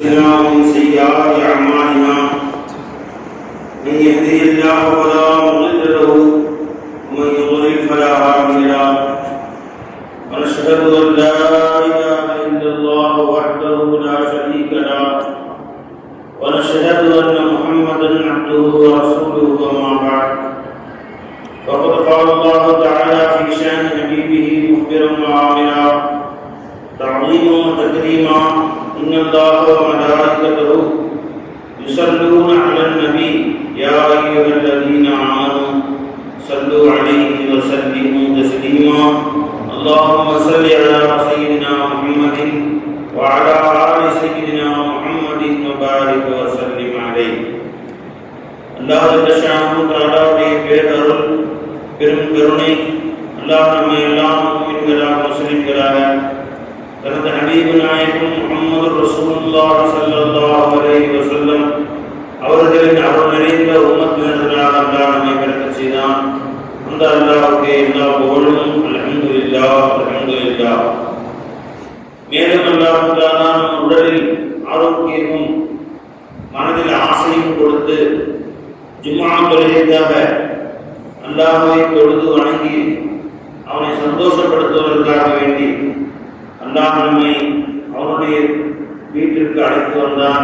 لنا ومن سيئات أعمالنا من يهده الله فلا مضل له ومن يضلل فلا هادي له ونشهد أن لا اللهم صل على سيدنا محمد وعلى آل سيدنا محمد وبارك وسلم عليه அல்லாஹ் ஷானு தாலாவுடைய பேரருள் பெரும் கருணை அல்லாஹ் நம்மை எல்லாம் முஸ்லிம்களாக முஸ்லிம்களாக தனது ஹபீபு நாயகம் முகமது ரசூலுல்லாஹி ஸல்லல்லாஹு அலைஹி வஸல்லம் அவர்களின் அருள் நிறைந்த உம்மத்தினர்களாக அல்லாஹ் நம்மை பிறக்கச் செய்தான் அந்த அல்லாவுக்கு எல்லா புகழும் அல்ஹம்துலில்லாஹ் இல்லா மேலும் இல்லா மேலும் அல்லாவுக்கான உடலில் ஆரோக்கியமும் மனதில் ஆசையும் கொடுத்து ஜும்மா தொழுகைக்காக அல்லாஹ்வை தொழுது வணங்கி அவனை சந்தோஷப்படுத்துவதற்காக வேண்டி அல்லாஹ் நம்மை அவனுடைய வீட்டிற்கு அழைத்து வந்தான்.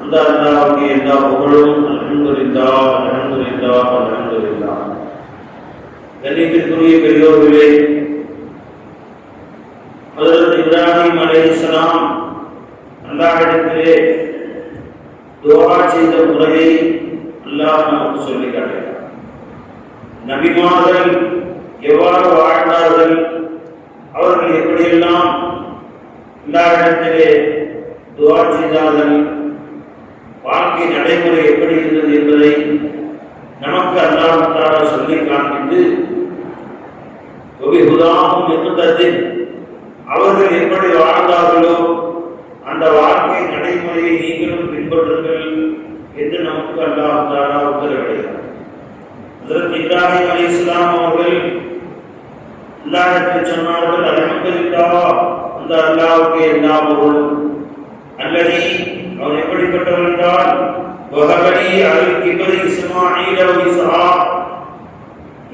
அந்த அல்லாவுக்கு எல்லா புகழும் அல்ஹம்துலில்லா அல்ஹம்துலில்லா அல்ஹம்துலில்லா கண்ணியத்திற்குரிய பெரியோர்களே ஹஜரத் இப்ராஹிம் அலைஹிஸ்ஸலாம் அல்லாஹிடத்திலே துவா செய்த முறையை அல்லாஹ் நமக்கு சொல்லி காட்டுகிறார். நபிமார்கள் எவ்வாறு வாழ்ந்தார்கள் அவர்கள் எப்படியெல்லாம் அல்லாஹிடத்திலே துவா செய்தார்கள் வாழ்க்கை நடைமுறை எப்படி இருந்தது என்பதை அல்லாஹால சொல்லி காண்பித்து ஒபிஹுதாகும் எந்தத்தில் அவர்கள் எப்படி வாழ்ந்தார்களோ அந்த வாழ்க்கை நடைமுறையை நீங்களும் பின்பற்றுங்கள் என்று நமக்கு அல்லாஹாலா உத்தரவிடுகிறார் அதற்கு இப்ராஹிம் அலி இஸ்லாம் அவர்கள் அல்லாஹிற்கு சொன்னார்கள் அலமதுல்லா அந்த அல்லாவுக்கு எல்லா பொருளும் அல்லது அவர் எப்படிப்பட்டவர் என்றால் வகபலி அல் கிபரி இஸ்மாயில் இஸ்ஹா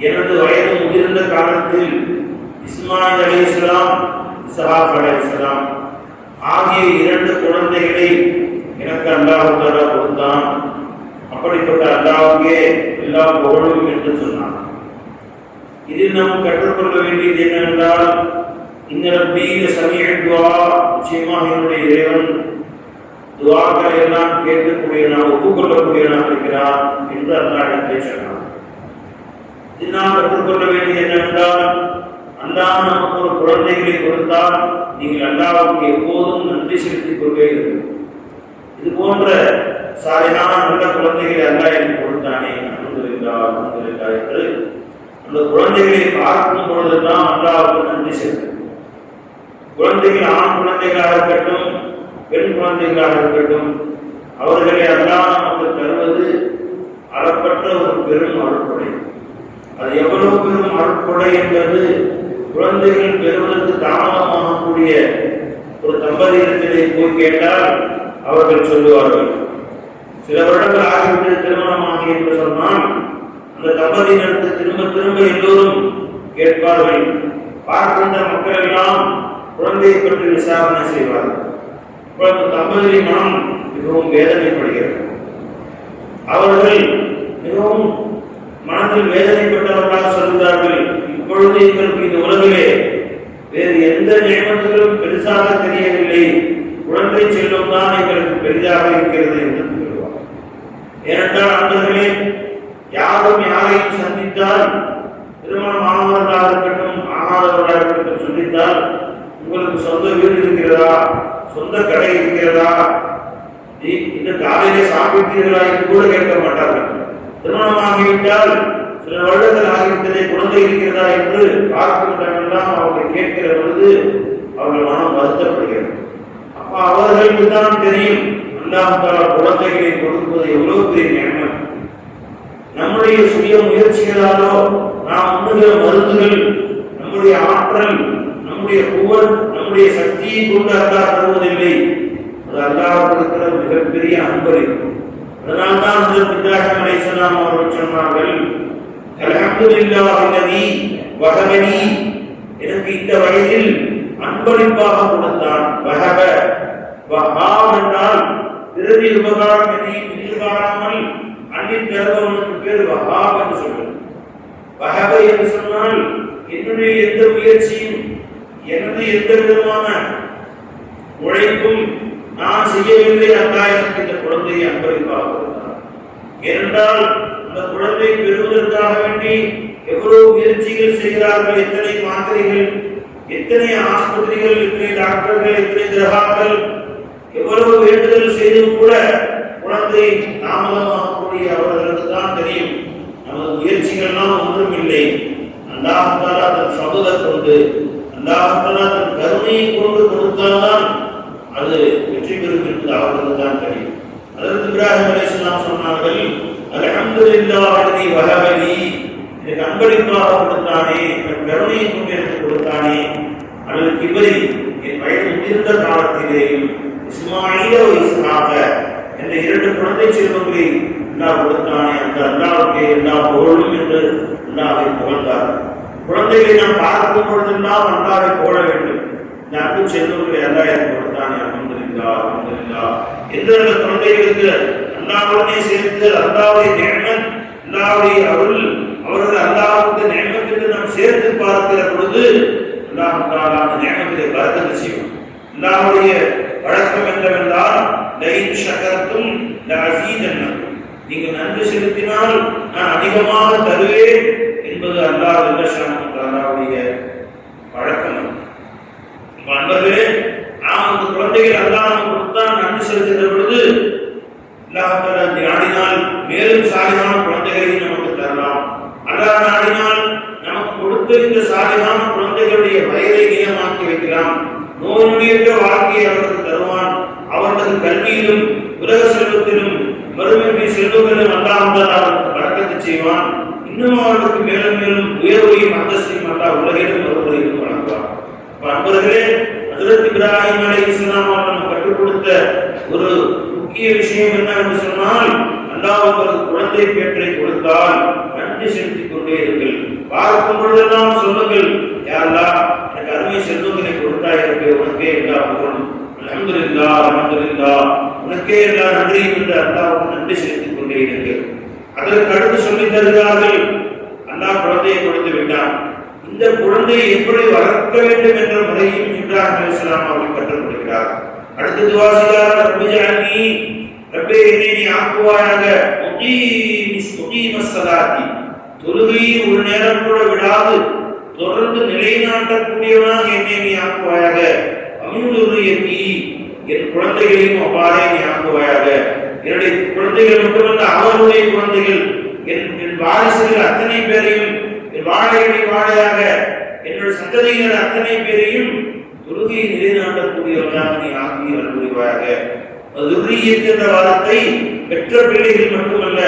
எனது வயது முதிர்ந்த காலத்தில் இஸ்மாயில் அலி இஸ்லாம் இஸ்ஹாக் அலி இஸ்லாம். ஆகிய இரண்டு குழந்தைகளை எனக்கு அல்லாஹ் கொடுத்தான். அப்படிப்பட்ட அல்லாவுக்கே எல்லா புகழும் என்று சொன்னான். இதில் நாம் கற்றுக்கொள்ள வேண்டியது என்னவென்றால் இந்த நம்பியில் சமீபத்துவா நிச்சயமாக என்னுடைய இறைவன் துவாக்களை எல்லாம் கேட்கக்கூடியவனாக ஒப்புக்கொள்ளக்கூடியவனாக இருக்கிறான் என்று அல்லாஹ் இடத்தை சொன்னான் இதில் நாம் கற்றுக்கொள்ள வேண்டியது என்னவென்றால் அல்லாஹ் நமக்கு ஒரு குழந்தைகளை கொடுத்தால் நீங்கள் அல்லாவுக்கு எப்போதும் நன்றி செலுத்திக் கொண்டே இருக்கும் இது போன்ற சாலையான நல்ல குழந்தைகளை அல்லாஹ் எனக்கு கொடுத்தானே அல்ஹம்துலில்லாஹ் அல்ஹம்துலில்லாஹ் என்று அந்த குழந்தைகளை பார்க்கும் பொழுதுதான் அல்லாவுக்கு நன்றி செலுத்தும் குழந்தைகள் ஆண் குழந்தைகளாக இருக்கட்டும் பெண் குழந்தைகளாக இருக்கட்டும் அவர்களை அல்லாஹ் நமக்கு தருவது அளப்பற்ற ஒரு பெரும் அருட்கொடை. அது எவ்வளவு பெரும் அருட்கொடை என்பது குழந்தைகள் பெறுவதற்கு தாமதமாகக்கூடிய ஒரு தம்பதியிடத்திலே போய் கேட்டால் அவர்கள் சொல்லுவார்கள். சில வருடங்கள் ஆகிவிட்டு திருமணமாகி என்று சொன்னால் அந்த தம்பதியினருக்கு திரும்ப திரும்ப எல்லோரும் கேட்பார்கள். பார்க்கின்ற மக்கள் எல்லாம் குழந்தையை பற்றி விசாரணை செய்வார்கள். இப்பொழுது தம்பதியின் மனம் மிகவும் வேதனைப்படுகிறது. அவர்கள் மிகவும் மனதில் வேதனைப்பட்டவர்களாக சொல்கிறார்கள் இப்பொழுது எங்களுக்கு இந்த உலகிலே வேறு எந்த நியமத்திலும் பெருசாக தெரியவில்லை. குழந்தை செல்வம் தான் எங்களுக்கு பெரிதாக இருக்கிறது என்று சொல்லுவார். ஏனென்றால் அன்பர்களே யாரும் யாரையும் சந்தித்தால் திருமணம் ஆனவர்களாக இருக்கட்டும் ஆகாதவர்களாக இருக்கட்டும் சந்தித்தால் உங்களுக்கு சொந்த வீடு இருக்கிறதா? சொந்த கடை இருக்கிறதா? நீ- இன்னும் காலையிலே சாப்பிட்டீர்களா என்று கூட கேட்க மாட்டார்கள். திருமணம் ஆகிவிட்டால் சில வருடங்கள் ஆகிவிட்டதே குழந்தை இருக்கிறதா என்று பார்க்கின்றவெல்லாம் அவர்கள் கேட்கிற பொழுது அவர்கள் மனம் வருத்தப்படுகிறது. அப்ப அவர்களுக்கு தான் தெரியும் அல்லாஹ் குழந்தைகளை கொடுப்பது எவ்வளவு பெரிய நியமம் நம்முடைய சுய முயற்சிகளாலோ நாம் உண்ணுகிற மருந்துகள் நம்முடைய ஆற்றல் நம்முடைய புகழ் நம்முடைய சக்தியை கொண்டு அல்லாஹ் தருவதில்லை. அது அல்லாஹ் மிகப்பெரிய அன்பளிப்பு அதனால்தான் ஹஜ்ரத் இப்ராஹிம் அலைஹிஸ்ஸலாம் அவர்கள் சொன்னார்கள் அல்ஹம்துலில்லாஹ் அல்லதி எனக்கு இந்த வயதில் அன்பளிப்பாக கொடுத்தான் வஹப. வஹாப் என்றால் பிறவி உபகாரம் எதையும் எதிர்பாராமல் அள்ளி தருபவனுக்கு பேர் வஹாப் என்று சொல்வது வஹப என்று சொன்னால் என்னுடைய எந்த முயற்சியும் எனது எந்த விதமான உழைப்பும் நான் செய்யவில்லை அல்லா எனக்கு இந்த குழந்தையை அன்பளிப்பாக ஏனென்றால் அந்த குழந்தை பெறுவதற்காக வேண்டி எவ்வளவு முயற்சிகள் செய்கிறார்கள் எத்தனை மாத்திரைகள் எத்தனை ஆஸ்பத்திரிகள் எத்தனை டாக்டர்கள் எத்தனை கிரகாக்கள் எவ்வளவு வேண்டுதல் செய்தும் கூட குழந்தை தாமதமாகக்கூடிய அவர்களுக்கு தான் தெரியும். நமது முயற்சிகள்லாம் ஒன்றும் இல்லை. அல்லாஹாலா தன் சபத கொண்டு அல்லாஹாலா தன் கருணையை கொண்டு கொடுத்தால்தான் அது வெற்றி பெறும் என்பது அவர்களுக்கு தான் தெரியும் அதற்கு இப்ராஹிம் அலைஹிஸ்ஸலாம் சொன்னார்கள் அல்ஹம்துலில்லாஹ் அல்லதி வஹபலி. எனக்கு அன்பளிப்பாக கொடுத்தானே என் கருணையை கொண்டு எனக்கு கொடுத்தானே. அல்லது கிபரி என் வயது முதிர்ந்த காலத்திலேயும் இஸ்மாயில ஒரு என்ற இரண்டு குழந்தை செல்வங்களை அல்லாஹ் கொடுத்தானே. அந்த அல்லாவுக்கு எல்லா பொருளும் என்று அல்லாவை புகழ்ந்தார்கள் குழந்தைகளை நாம் பார்க்கும் பொழுதெல்லாம் அல்லாவை போட வேண்டும். இந்த அன்பு செல்வங்களை அல்லாஹ் எனக்கு கொடுத்தானே. அல்ஹம்துலில்லா அல்ஹம்துலில்லா. என்று குழந்தைகளுக்கு அல்லாஹ்வுடனே சேர்த்து அல்லாவுடைய நியமத் அல்லாஹ்வுடைய அருள் அவர்கள் அல்லாஹ்வுக்கு நியமத் நாம் சேர்த்து பார்க்கிற பொழுது அல்லாஹ் தஆலா அந்த நியமத்திலே பரக்கத்து செய்யும் அல்லாஹ்வுடைய வழக்கம் என்னவென்றால் லைன் சகரத்தும் லஅஸீதன்னக்கும் நீங்க நன்றி செலுத்தினால் நான் அதிகமாக தருவேன். என்பது அல்லாஹ் அல்லாஹ்வுடைய வழக்கம். அன்பர்களே நாம் அந்த குழந்தைகள் அல்லாஹ் நமக்கு கொடுத்தான் நன்றி செலுத்துகிற பொழுது அல்லாஹ் நாடினால் மேலும் சாலிகான குழந்தைகளையும் நமக்கு தரலாம். அல்லாஹ் நாடினால் நமக்கு கொடுத்த இந்த சாலிகான குழந்தைகளுடைய வயதை நீளமாக்கி வைக்கலாம். நோய் வாழ்க்கையை அவருக்கு தருவான். அவர்களது கல்வியிலும் உலக செல்வத்திலும் மறுமையுடைய செல்வங்களும் அல்லாஹ் அவருக்கு வழக்கத்தை செய்வான். இன்னும் அவர்களுக்கு மேலும் மேலும் உயர்வையும் அந்தஸ்தையும் அல்லா உலகிலும் மறுபடியும் வழங்குவார் அன்பர்களே ஹஜரத் இப்ராஹிம் அலைஹிஸ்ஸலாம் அவர்கள் கற்றுக் கொடுத்த ஒரு முக்கிய விஷயம் என்னவென்று சொன்னால் அல்லாஹ் உங்களுக்கு குழந்தை பேற்றை கொடுத்தால் நன்றி செலுத்திக் கொண்டே இருங்கள். பார்க்கும் பொழுதெல்லாம் சொல்லுங்கள் யாரா எனக்கு அருமை செல்வங்களை கொடுத்தா எனக்கு உனக்கே எல்லா புகழும். அலமது இல்லா உனக்கே எல்லா நன்றியும் என்று அல்லாவுக்கு நன்றி செலுத்திக் கொண்டே இருங்கள். அதற்கு அடுத்து சொல்லித் தருகிறார்கள். அல்லாஹ் குழந்தையை கொடுத்து விட்டான். இந்த குழந்தையை எப்படி வளர்க்க வேண்டும் என்ற முறையும் இப்ராஹிம் அலைஹிஸ்ஸலாம் அவர்கள் கற்றுக் கொடுக்கிறார். அடுத்து துவா செய்தார் ரப்பி ஜஅல்னி ரப்பே என்னை நீ ஆக்குவாயாக. முகீமிஸ் முகீமஸ் ஸலாத்தி தொழுகையை ஒரு நேரம் கூட விடாது. தொடர்ந்து நிலைநாட்டக்கூடியவனாக என்னை நீ ஆக்குவாயாக. அமிழ்ந்துரியத்தி என் குழந்தைகளையும் அவ்வாறே நீ ஆக்குவாயாக. என்னுடைய குழந்தைகள் மட்டுமல்ல அவருடைய குழந்தைகள் என் என் வாரிசுகள் அத்தனை பேரையும் என் வாழையடி வாழையாக என்னுடைய சந்ததியினர் அத்தனை பேரையும் தொழுகையை நிலைநாட்டக்கூடியவர்களாக நீ ஆக்கி அருள்வாயாக துர்ரியத் என்ற வாதத்தை பெற்ற பிள்ளைகள் மட்டுமல்ல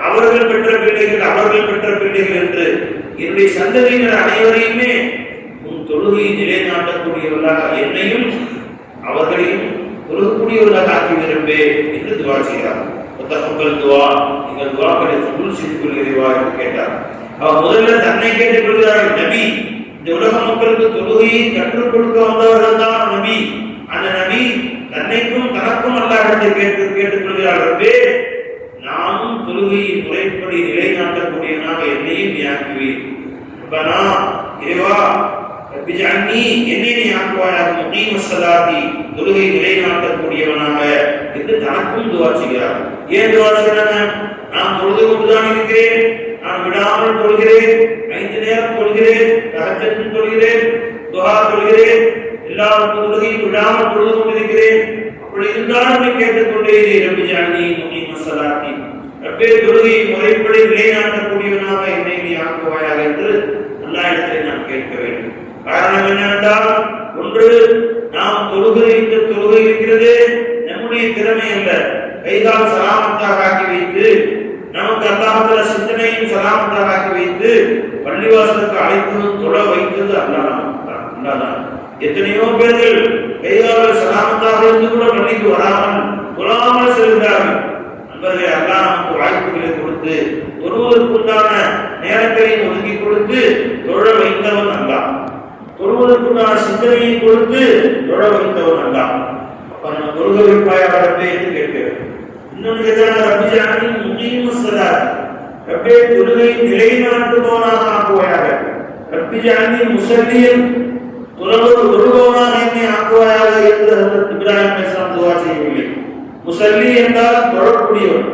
அவர்கள் பெற்ற பிள்ளைகள் அவர்கள் பெற்ற பிள்ளைகள் என்று என்னுடைய சந்ததியினர் அனைவரையுமே உன் தொழுகையை நிலைநாட்டக்கூடியவர்களாக என்னையும் அவர்களையும் தொழுகக்கூடியவர்களாக ஆக்கி விரும்பே என்று துவா செய்கிறார். உங்கள் துவா நீங்கள் துவாக்களை கபூல் செய்து கொள்கிறீவா என்று கேட்டார். அவர் முதல்ல தன்னை கேட்டுக் கொள்கிறார்கள் நபி இந்த உலக மக்களுக்கு தொழுகையை கற்றுக் கொடுக்க வந்தவர்கள் தான் நபி. அந்த நபி தன்னைக்கும் தனக்கும் அல்லாஹத்தை கேட்டு கேட்டுக் கொள்கிறார்களே நானும் தொழுகையை முறைப்படி நிலைநாட்டக்கூடியவனாக என்னையும் நீ ஆக்குவீர் ரப்பனா இறைவா என்னை நீ ஆக்குவாயாக முகீம ஸலாத்தி தொழுகை நிலைநாட்டக்கூடியவனாக என்று தனக்கும் துவா செய்கிறார். ஏன் துவா செய்கிறாங்க? நான் தொழுது கொண்டுதான் இருக்கிறேன். நான் விடாமல் தொழுகிறேன். ஐந்து நேரம் தொழுகிறேன். தஹஜ்ஜத்தும் தொழுகிறேன். துஹா தொழுகிறேன். எல்லா தொழுகையும் விடாமல் தொழுது கொண்டிருக்கிறேன். அப்படி இருந்தாலும் நீ கேட்டுக்கொண்டே இரு ரப்பி ஜஅல்னி முகீம ரப்பே தொழுகையை முறைப்படி நிலைநாட்டக்கூடியவனாக என்னை நீ ஆக்குவாயாக என்று அல்லாஹ்விடத்தில் நாம் கேட்க வேண்டும். காரணம் என்னவென்றால் ஒன்று நாம் தொழுகிற இந்த தொழுகை இருக்கிறது. நம்முடைய திறமை அல்ல. கைகால் சலாமத்தாக ஆக்கி வைத்து நமக்கு அல்லாஹுல சிந்தனையும் சலாமத்தாக ஆக்கி வைத்து பள்ளிவாசலுக்கு அழைத்ததும் தொழ வைத்தது அல்லாதான் எத்தனையோ பேர்கள் கைகால சலாமத்தாக இருந்து கூட பள்ளிக்கு வராமல் தொழாமல் செல்கிறார்கள். நண்பர்களே அல்லாஹ் நமக்கு வாய்ப்புகளை கொடுத்து தொழுவதற்குண்டான நேரத்தை ஒதுக்கி கொடுத்து தொழ வைத்தவன் அல்லாஹ். ஒருவருக்குண்டான சிந்தனையை கொடுத்து தொழ வைத்தவன் அல்லாஹ் அப்ப நம்ம தொழுக வைப்பாயாக என்று கேட்கிறேன் இன்னொன்று கேட்டான ரபிஜானி முகீமு சலாத். ரப்பே தொழுகை நிலைநாட்டுபவனாக ஆக்குவாயாக. ரப்பிஜானி முசல்லியன் துறவு தொழுபவனாக என்னை ஆக்குவாயாக என்று இப்ராஹிம் அலைஹிஸ்ஸலாம் துவா செய்யவில்லை. முசல்லி என்றால் தொழக்கூடியவன்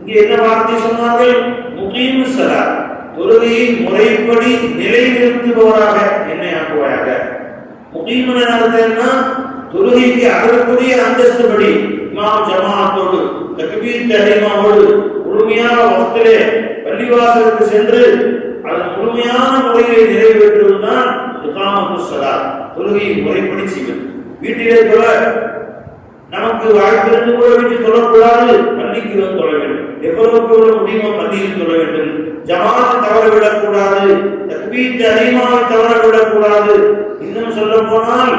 இங்கே என்ன வார்த்தை சொன்னார்கள்? முகீமு சலாத். தொழுகையை முறைப்படி நிலைநிறுத்துபவராக என்னை ஆக்குவாயாக. முகீமன அர்த்தம்னா தொழுகைக்கு அதற்குரிய அந்தஸ்துபடி இமாம் ஜமாத்தோடு தக்பீர் தஹீமாவோடு முழுமையான வசத்திலே பள்ளிவாசலுக்கு சென்று அதன் முழுமையான முறையை நிறைவேற்றுவதுதான் இகாமத்து ஸலாத் தொழுகையை முறைப்படி செய்வது. வீட்டிலே கூட நமக்கு வாழ்க்கையிலிருந்து கூட வீட்டில் சொல்லக்கூடாது பள்ளிக்கு சொல்ல வேண்டும். எவ்வளவுக்கு எவ்வளவு முடியுமோ பள்ளியில் சொல்ல வேண்டும். ஜமாத் தவற விடக்கூடாது தக்பீர் அதிகமாக தவற விடக்கூடாது. இன்னும் சொல்ல போனால்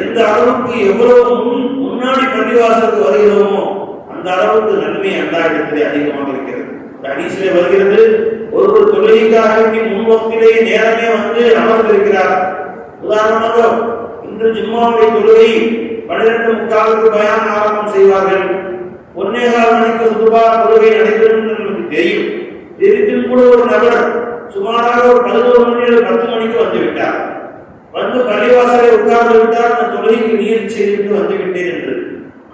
எந்த அளவுக்கு எவ்வளவு முன் முன்னாடி பள்ளிவாசலுக்கு வருகிறோமோ அந்த அளவுக்கு நன்மை அந்த இடத்திலே அதிகமாக இருக்கிறது. இந்த வருகிறது ஒரு ஒரு தொழிலுக்காக முன்வக்கிலே நேரமே வந்து அமர்ந்திருக்கிறார். உதாரணமாக இன்று ஜும்மாவுடைய தொழுகை பன்னிரண்டு முக்காலுக்கு பயான் ஆரம்பம் செய்வார்கள். ஒன்னேகால் மணிக்கு சுபா தொழுகை நடைபெறும் என்று நமக்கு தெரியும். தெரிந்தும் கூட ஒரு நபர் சுமாராக ஒரு பதினோரு மணி பத்து மணிக்கு வந்துவிட்டார் வந்து பள்ளிவாசலை உட்கார்ந்து விட்டார். அந்த தொழுகைக்கு நீர் செய்துவிட்டு வந்துவிட்டேன் என்று.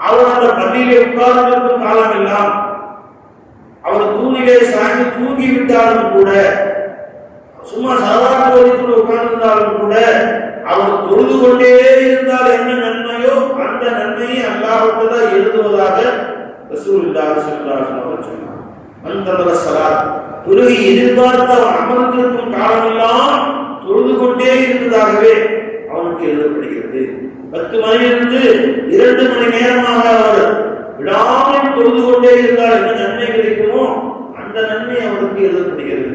அவர் அந்த பள்ளியிலே உட்கார்ந்திருக்கும் காலம் எல்லாம் அவர் தூணிலே சாய்ந்து தூங்கி விட்டாலும் கூட சும்மா சாதாரண வழிக்குள்ள உட்கார்ந்திருந்தாலும் கூட அவர் தொழுது கொண்டே இருந்தால் என்ன நன்மையோ அந்த நன்மையை அல்லாஹ்வுக்கு எழுதுவதாக ரசூலுல்லாஹி ஸல்லல்லாஹு அலைஹி வஸல்லம் சொன்னார் மந்ததர ஸலாத் தொழுகை எதிர்பார்த்த அமர்ந்திருக்கும் காலமெல்லாம் தொழுது கொண்டே இருந்ததாகவே அவனுக்கு எழுதப்படுகிறது. பத்து மணியிலிருந்து இரண்டு மணி நேரமாக அவர் விடாமல் தொழுது கொண்டே இருந்தால் என்ன நன்மை கிடைக்குமோ அந்த நன்மை அவருக்கு எழுதப்படுகிறது.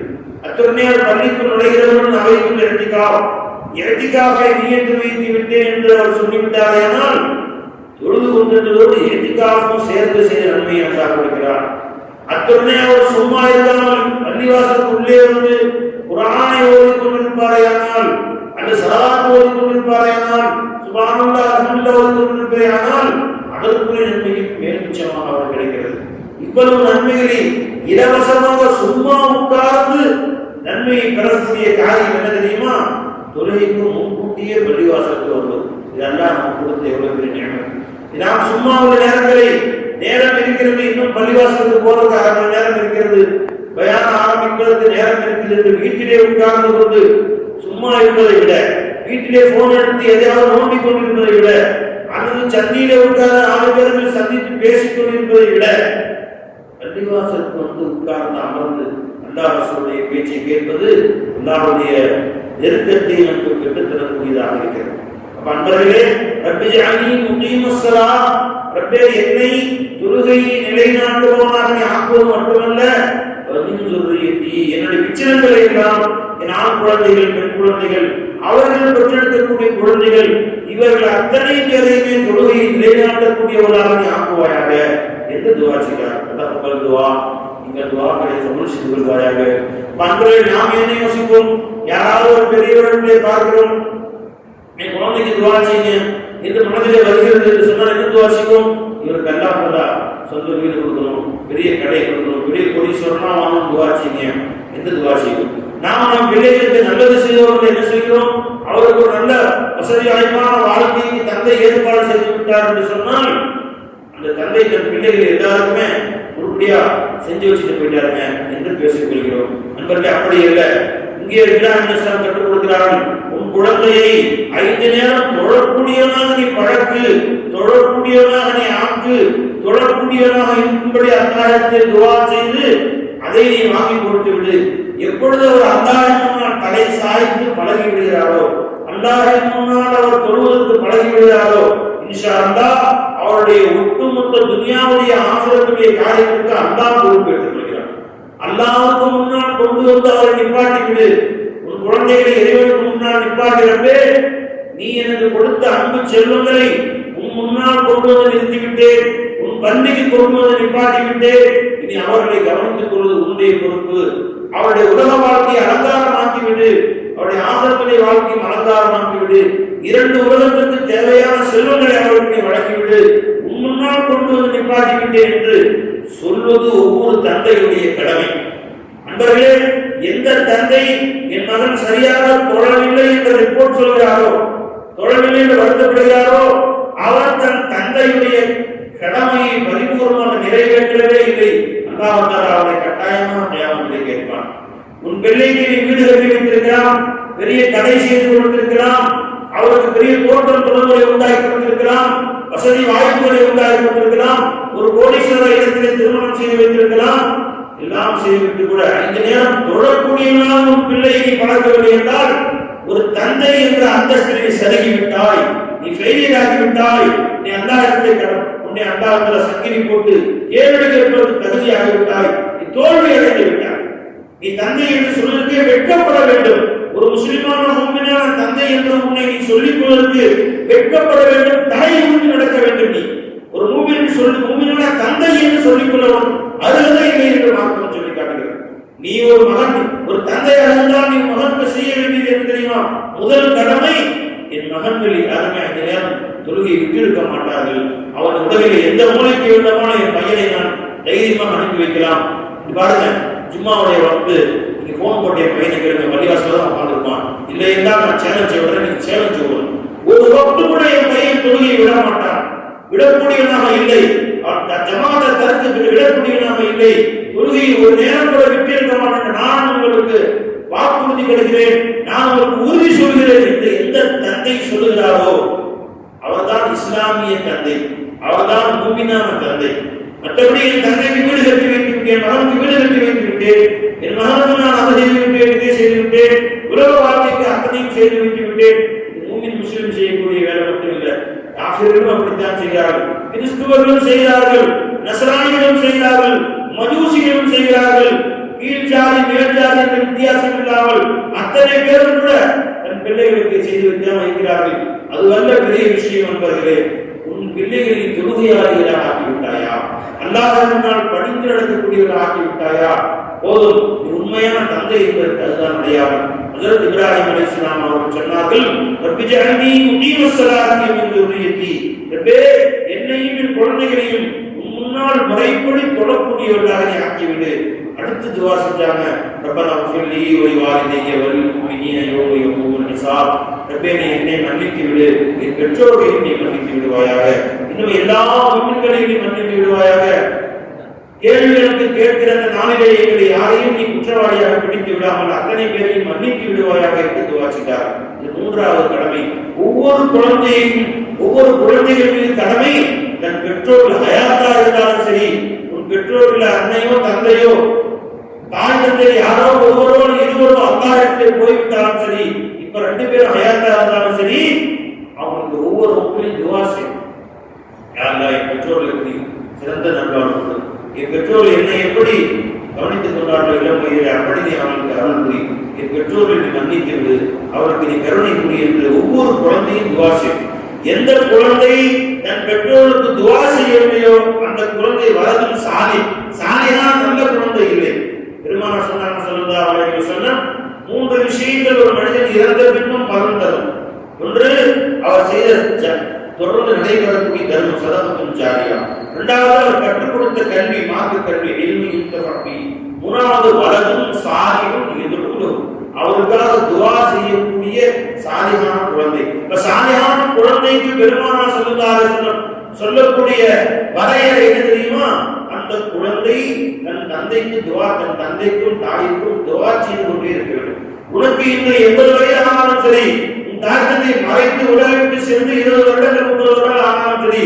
அத்துடனே அவர் பள்ளிக்குள் நுழைகிறவர்கள் அவைக்குள் எட்டிக்காவ் எட்டிக்காவை நியத்து வைத்து விட்டேன் என்று அவர் சொல்லிவிட்டாரேனால் தொழுது கொண்டிருந்ததோடு எட்டிக்காவும் சேர்ந்து செய்த நன்மையை அல்லாஹ் கொடுக்கிறார் அத்துடனே அவர் சும்மா இல்லாமல் பள்ளிவாசலுக்கு உள்ளே வந்து குரானை ஓதி கொண்டிருப்பாரேயானால் அல்லது சலாத் ஓதி கொண்டிருப்பாரேயானால் சுபானுல்லா அல்ஹம்துலில்லாஹ் ஓதி கொண்டிருப்பாரேயானால் அதற்குரிய நன்மையும் மேல்மிச்சமாக அவர் கிடைக்கிறது. இவ்வளவு நன்மைகளை இலவசமாக சும்மா உட்கார்ந்து நன்மையை பெறக்கூடிய காரியம் என்ன தெரியுமா? தொழுகைக்கு முன்கூட்டியே பள்ளிவாசலுக்கு வருவது இதெல்லாம் நமக்கு கொடுத்த எவ்வளவு பெரிய நியமம் நாம் சும்மா உள்ள நேரங்களில் நேரம் இருக்கிறது இன்னும் பள்ளிவாசலுக்கு போறதுக்கு அரை மணி நேரம் இருக்கிறது. பயானம் ஆரம்பிப்பதற்கு நேரம் இருக்கிறது என்று வீட்டிலே உட்கார்ந்து கொண்டு சும்மா இருப்பதை விட வீட்டிலே போன் எடுத்து எதையாவது நோண்டி கொண்டிருப்பதை விட அல்லது சந்தியிலே உட்கார்ந்து நாலு பேருக்கு சந்தித்து பேசிக் கொண்டிருப்பதை விட பள்ளிவாசலுக்கு வந்து உட்கார்ந்து அமர்ந்து உள்ளாரசுடைய பேச்சை கேட்பது உள்ளாருடைய நெருக்கத்தை நமக்கு கெட்டுத்தரக்கூடியதாக இருக்கிறது. அப்ப அன்பர்களே ரப்பி அணி முகீமஸ்ஸலா ரப்பே என்னை தொழுகையை நிலைநாட்டுபவனாக நீ ஆக்குவது மட்டுமல்ல என்னுடைய விச்சனங்களை எல்லாம் என் ஆண் குழந்தைகள் பெண் குழந்தைகள் அவர்கள் பெற்றெடுக்கக்கூடிய குழந்தைகள் இவர்கள் அத்தனை பேரையுமே தொழுகையை நிலைநாட்டக்கூடியவர்களாக நீ ஆக்குவாயாக என்று துவா செய்கிறார்? அதான் துவா உங்கள் துவாக்களை கபூல் செய்து கொள்வாயாக. பண்புகளை நாம் என்ன யோசிப்போம்? யாராவது ஒரு பெரியவர்களை பார்க்கிறோம். என் குழந்தைக்கு துவா செய்யுங்க இந்த மனதிலே வருகிறது என்று சொன்னால் என்ன துவா செய்வோம்? இவருக்கு எல்லாம் போதா சொந்த வீடு கொடுக்கணும் பெரிய கடை கொடுக்கணும் பெரிய கோடீஸ்வரனா வாங்கணும் துவா செய்யுங்க. எந்த துவா செய்யும் நாம் நம் பிள்ளைகளுக்கு நல்லது செய்தவர்கள் என்ன செய்கிறோம் அவருக்கு ஒரு நல்ல வசதி வாய்ப்பான வாழ்க்கைக்கு தந்தை ஏற்பாடு செய்து விட்டார் என்று சொன்னால் அந்த தந்தை தன் பிள்ளைகள் எல்லாருக்குமே உருப்படியா செஞ்சு வச்சுட்டு போயிட்டாருங்க என்று பேசிக் கொள்கிறோம். நண்பர்களே அப்படி இல்லை இங்கே இப்ராஹிம் கற்றுக் கொடுக்கிறான் உன் குழந்தையை ஐந்து நேரம் தொழக்கூடியவனாக நீ பழக்கு தொழக்கூடியவனாக நீ ஆக்கு தொழக்கூடியவனாக இருக்கும்படி அத்தாயத்தை துவா செய்து அதை நீ வாங்கி கொடுத்து விடு. எப்பொழுது அவர் அல்லாஹின் தலை சாய்த்து பழகி விடுகிறாரோ அல்லாஹின் முன்னால் அவர் தொழுவதற்கு பழகி விடுகிறாரோ இன்ஷா அல்லாஹ் அவருடைய ஒட்டுமொத்த துனியாவுடைய ஆசிரத்துடைய காரியத்திற்கு அல்லாஹ் பொறுப்பேற்றுக் கொள்கிறார் அல்லாவுக்கு முன்னால் கொண்டு வந்து அவரை நிப்பாட்டி விடு உன் குழந்தைகளை இறைவனுக்கு முன்னால் நிப்பாட்டுகிறப்பே நீ எனக்கு கொடுத்த அன்பு செல்வங்களை உன் முன்னால் கொண்டு வந்து நிறுத்திவிட்டேன். உன் பண்டிகை கொண்டு வந்து நிப்பாட்டிவிட்டேன். இனி அவர்களை கவனித்துக் கொள்வது உன்னுடைய பொறுப்பு. அவருடைய உலக வாழ்க்கையை அலங்காரமாக்கிவிடு. அவருடைய ஆசிரத்துடைய வாழ்க்கையும் அலங்காரமாக்கிவிடு. இரண்டு உலகத்திற்கு தேவையான செல்வங்களை அவர்களுக்கு வழங்கிவிடு முன்னால் கொண்டு வந்து நிப்பாட்டிவிட்டேன் என்று சொல்வது ஒவ்வொரு தந்தையுடைய கடமை. அன்பர்களே எந்த தந்தை என் மகன் சரியாக தொழவில்லை என்ற ரிப்போர்ட் சொல்கிறாரோ தொழவில்லை என்று வருத்தப்படுகிறாரோ அவர் தன் தந்தையுடைய கடமையை பரிபூர்ணமாக நிறைவேற்றவே இல்லை. அல்லாஹ் அவரை கட்டாயமாக நியாமத்தை கேட்பான். உன் பிள்ளைக்கு நீ வீடு கட்டி வைத்திருக்கிறான் பெரிய கடை செய்து கொண்டிருக்கிறான் அவருக்கு பெரிய தோற்றம் தொடர்புகளை உண்டாக்கி கொண்டிருக்கலாம். வசதி வாய்ப்புகளை உண்டாகி கொண்டிருக்கலாம். ஒரு கோடீஸ்வர இடத்திலே திருமணம் செய்து வைத்திருக்கலாம். எல்லாம் செய்துவிட்டு கூட இந்த நேரம் தொழக்கூடியவனாக உன் பிள்ளையை பழக்கவில்லை என்றால் ஒரு தந்தை என்ற அந்தஸ்தில் நீ சருகி விட்டாய் நீ ஃபெயிலியர் ஆகிவிட்டாய் நீ அந்த இடத்தை உன்னை அல்லாஹத்துல சங்கிலி போட்டு ஏழெடுக்கிறதுக்கு தகுதியாகி விட்டாய் நீ தோல்வி அடைந்து விட்டாய் நீ தந்தை என்று சொல்வதற்கே வெட்கப்பட வேண்டும். ஒரு முஸ்லிமான முன்மையான தந்தை என்று உன்னை நீ சொல்லிக் கொள்வதற்கு வெட்கப்பட வேண்டும் தலை ஊன்றி நடக்க வேண்டும் நீ ஒரு மூமின் சொல்லி மூமினான தந்தை என்று சொல்லிக் கொள்ளவும் அருகதை இல்லை என்று மார்க்கம் சொல்லி காட்டுகிறது நீ ஒரு மகன் ஒரு தந்தையாக இருந்தால் நீ மகனுக்கு செய்ய வேண்டியது என்ன தெரியுமா முதல் கடமை என் மகன்கள் யாருமே அந்த நேரம் தொழுகை விட்டிருக்க மாட்டார்கள் அவன் உலகில் எந்த மூலைக்கு வேண்டுமான என் பையனை நான் தைரியமாக அனுப்பி வைக்கலாம் இது பாருங்க ஜும்மாவுடைய வந்து நீங்க போன் போட்டு என் பையனை கேளுங்க பள்ளிவாசல தான் உட்காந்துருப்பான் இல்லை என்றால் நான் சேலஞ்ச் விடுறேன் நீங்க சேலஞ்ச் விடுறேன் ஒரு வக்து கூட என் பையன் தொழுகையை விட மாட்டான் விடக்கூடியவனாக இல்லை அவன் ஜமாத கருத்துக்கு விடக்கூடியவனாக இல்லை தொழுகையை ஒரு நேரம் கூட விட்டிருக்க மாட்டேன் நான் உங்களுக்கு வாக்குறுதி நான் உங்களுக்கு உறுதி சொல்கிறேன் என்று எந்த தந்தை சொல்லுகிறாரோ அவர்தான் இஸ்லாமிய தந்தை அவர்தான் மூமினான தந்தை. மற்றபடி என் தந்தைக்கு வீடு கட்டி வைத்து விட்டேன் மகனுக்கு வீடு கட்டி வைத்து விட்டேன் என் மகனுக்கு நான் அதை செய்து விட்டேன் இதை செய்து விட்டேன் உலக வாழ்க்கைக்கு அத்தனையும் செய்து வைத்து விட்டேன் மூமின் முஸ்லிம் செய்யக்கூடிய வேலை மட்டும் இல்லை. காபிர்களும் அப்படித்தான் செய்கிறார்கள். கிறிஸ்துவர்களும் செய்கிறார்கள். நசராணிகளும் செய்கிறார்கள். மஜூசிகளும் செய்கிறார்கள். கீழ்ஜாதி மேல்ஜாதி என்ற வித்தியாசம் இல்லாமல் அத்தனை பேரும் கூட தன் பிள்ளைகளுக்கு செய்து வித்தியாசம் வைக்கிறார்கள் அதுவல்ல பெரிய விஷயம் என்பதிலே உன் பிள்ளைகளை தொழுகையாளிகளாக ஆக்கிவிட்டாயா? அல்லாதவனால் படித்து நடக்கக்கூடியவர்கள் ஆக்கிவிட்டாயா? போதும் உண்மையான தந்தை என்பதற்கு அதுதான் அடையாளம். அதற்கு இப்ராஹிம் அலி இஸ்லாம் அவர்கள் சொன்னார்கள் ரப்பிஜானி முகீம சலாத்தி என்று உரியத்தி ரப்பே என்னையும் என் குழந்தைகளையும் முன்னால் முறைப்படி தொழக்கூடியவர்களாக ஆக்கிவிடு. அடுத்து துவா செஞ்சாங்க. ரப்பனா ஃபில்லி ஒலி வாலிதைய வல் முஃமினீன யௌம யகூமுல் ஹிசாப் ரப்பே நீ என்னை மன்னித்து விடு. என் பெற்றோர்களையும் நீ மன்னித்து விடுவாயாக. இன்னும் எல்லா முன்னின்களையும் நீ மன்னித்து விடுவாயாக. கேள்விகளுக்கு கேட்கிற அந்த நாளிலே எங்களை யாரையும் நீ குற்றவாளியாக பிடித்து விடாமல் அத்தனை பேரையும் மன்னித்து விடுவாயாக என்று துவாசித்தார் இது மூன்றாவது கடமை. ஒவ்வொரு குழந்தையும் ஒவ்வொரு குழந்தைகளின் கடமை. தன் பெற்றோர்கள் ஹயாத்தா இருந்தாலும் சரி உன் பெற்றோர்கள் அன்னையோ தந்தையோ தாய் தந்தை யாரோ ஒருவரோ இருவரோ அல்லாஹிடத்திலே போய்விட்டாலும் சரி இப்ப ரெண்டு பேரும் ஹயாத்தா இருந்தாலும் சரி அவங்களுக்கு ஒவ்வொரு மக்களையும் துவா செய்யும் யாரெல்லாம் என் பெற்றோர்களுக்கு நீ சிறந்த நல்வாழ்வு கொடு. என் பெற்றோர்கள் என்னை எப்படி கவனித்துக் கொண்டார்கள் இளம் வயதில் அப்படி நீ அவர்களுக்கு அருள் புரி என் பெற்றோர்களை நீ மன்னித்து விடு அவருக்கு நீ கருணை புரி என்று ஒவ்வொரு குழந்தையும் துவா செய்யும் எந்த குழந்தை தன் பெற்றோருக்கு துவா செய்யவில்லையோ அந்த குழந்தை வளரும் சாதி சாதினா நல்ல குழந்தை இல்லை பெருமான சொன்னாங்க சொல்லுதா அவர்கள் சொன்ன மூன்று விஷயங்கள் ஒரு மனிதன் இறந்த பின்னும் பலன் தரும் ஒன்று அவர் செய்த தொடர்ந்து நடைபெறக்கூடிய தர்மம் சதமத்தும் ஜாரியா இரண்டாவது அவர் கற்றுக் கொடுத்த கல்வி மார்க்க கல்வி எளிமை யுக்த பக்தி மூணாவது வலதும் சாதியும் எதிர்கொள்ளும். அவருக்காக துவா செய்யக்கூடிய சாதியான குழந்தை. இப்ப சாதியான குழந்தைக்கு பெருமானா சொல்லுதாரு சொல்லக்கூடிய வரையறை என்ன தெரியுமா? அந்த குழந்தை தன் தந்தைக்கு துவா தன் தந்தைக்கும் தாய்க்கும் துவா செய்து கொண்டே இருக்க வேண்டும். உனக்கு இன்னும் எண்பது வயது ஆனாலும் சரி உன் தாக்கத்தை மறைத்து உலகிட்டு சென்று இருபது வருடங்கள் முப்பது வருடங்கள் ஆனாலும் சரி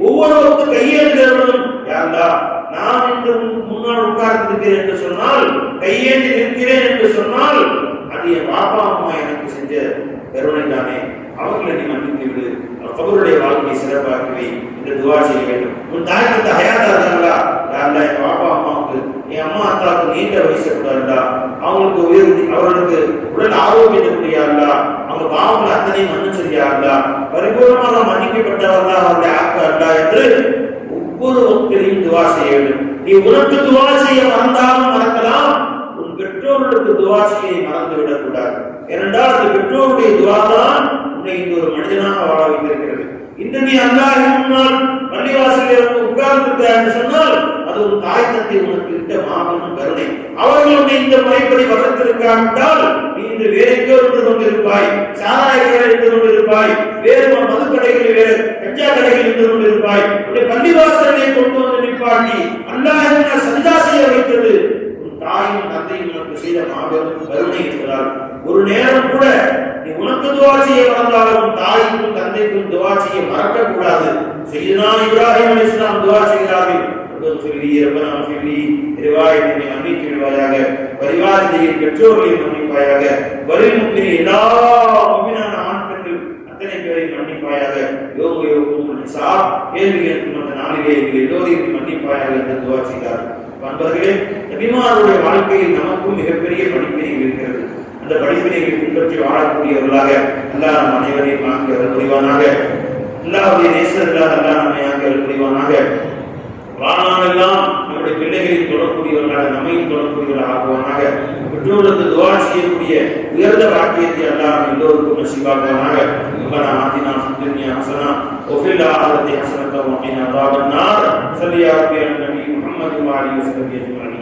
ஒவ்வொருவருக்கும் கையேந்துகிறவர்களும் யாருடா நான் இன்று முன்னால் உட்கார்ந்திருக்கிறேன் என்று சொன்னால் கையேந்தி நிற்கிறேன் என்று சொன்னால் அது என் பாப்பா அம்மா எனக்கு செஞ்ச கருணை தானே அவர்களை நீ மன்னித்து விடு. அவருடைய வாழ்க்கையை சிறப்பாக்கவே இந்த துவா செய்ய வேண்டும். உன் தாய் தந்த ஹயாத்தா யாருடா என் பாப்பா அம்மாவுக்கு என் அம்மா அத்தாவுக்கு நீண்ட வயசு கூடாதுடா அவங்களுக்கு உயர் அவர்களுக்கு உடல் ஆரோக்கியத்தை முடியாதுடா அவங்க பாவங்களை அத்தனை மன்னிச்சரியா பரிபூர்ணமாக மன்னிக்கப்பட்டவர்களா அவருடைய ஆக்காருடா என்று ஒவ்வொரு ஒருத்தரையும் துவா செய்ய வேண்டும் நீ உனக்கு துவா செய்ய மறந்தாலும் மறக்கலாம். உன் பெற்றோர்களுக்கு துவா செய்ய மறந்து விடக்கூடாது ஏனென்றால் அந்த பெற்றோருடைய துவா தான் உன்னை இந்த ஒரு மனிதனாக வாழ வைத்திருக்கிறது. இன்று நீ அல்லாஹ் முன்னால் பள்ளிவாசலில் உட்கார்ந்து சொன்னால் ஒரு தாய் தந்தை உனக்கு இட்ட மாபெரும் கருணை. அவர்கள் உன்னை இந்த முறைப்படி வளர்த்திருக்காவிட்டால் நீ இன்று வேற எங்கோ இருந்து கொண்டிருப்பாய் சாராய கடை இருந்து கொண்டிருப்பாய் வேறு மதுக்கடைகளில் வேறு கஞ்சா கடைகளில் இருந்து கொண்டிருப்பாய். உன்னை பள்ளிவாசலை கொண்டு வந்து நிப்பாட்டி அல்லாஹ் என்ன செய்ய வைத்தது. உன் தாயும் தந்தையும் உனக்கு செய்த மாபெரும் கருணை இருக்கிறார் ஒரு நேரம் கூட நீ உனக்கு துவா செய்ய மறந்தாலும் தாய்க்கும் தந்தைக்கும் துவா செய்ய மறக்க கூடாது இப்ராஹிம் அலி இஸ்லாம் துவா செய்கிறார்கள் சொல்லி ரப்பனா சொல்லி ரிவாயத்தை மன்னித்து விடுவாயாக. மன்னிப்பாயாக. வலில் எல்லா முக்கியமான ஆண் பெண்கள் அத்தனை பேரையும் மன்னிப்பாயாக. யோக யோகம் சா கேள்வி இருக்கும் அந்த நாளிலே எங்கள் எல்லோரையும் மன்னிப்பாயாக என்று துவா செய்தார். நண்பர்களே நபிமாருடைய வாழ்க்கையில் நமக்கும் மிகப்பெரிய படிப்பினை இருக்கிறது. அந்த படிப்பினைகளை பின்பற்றி வாழக்கூடியவர்களாக அல்லாஹ் நம் அனைவரையும் ஆக்கி அருள் புரிவானாக. அல்லாஹ் நம்மை ஆக்கி அருள் புரிவானாக. வாழ்நாளெல்லாம் நம்முடைய பிள்ளைகளில் தொடரக்கூடியவர்களாக நம்மையும் தொடரக்கூடியவர்களாக ஆக்குவானாக பெற்றோர்களுக்கு துவா செய்யக்கூடிய உயர்ந்த வாக்கியத்தை அல்லாஹ் நம் எல்லோருக்கும் நசீபாக்குவானாக ربنا آتنا في الدنيا حسنة وفي الآخرة حسنة وقنا عذاب النار صل يا ربي على النبي محمد وعلى آله وصحبه أجمعين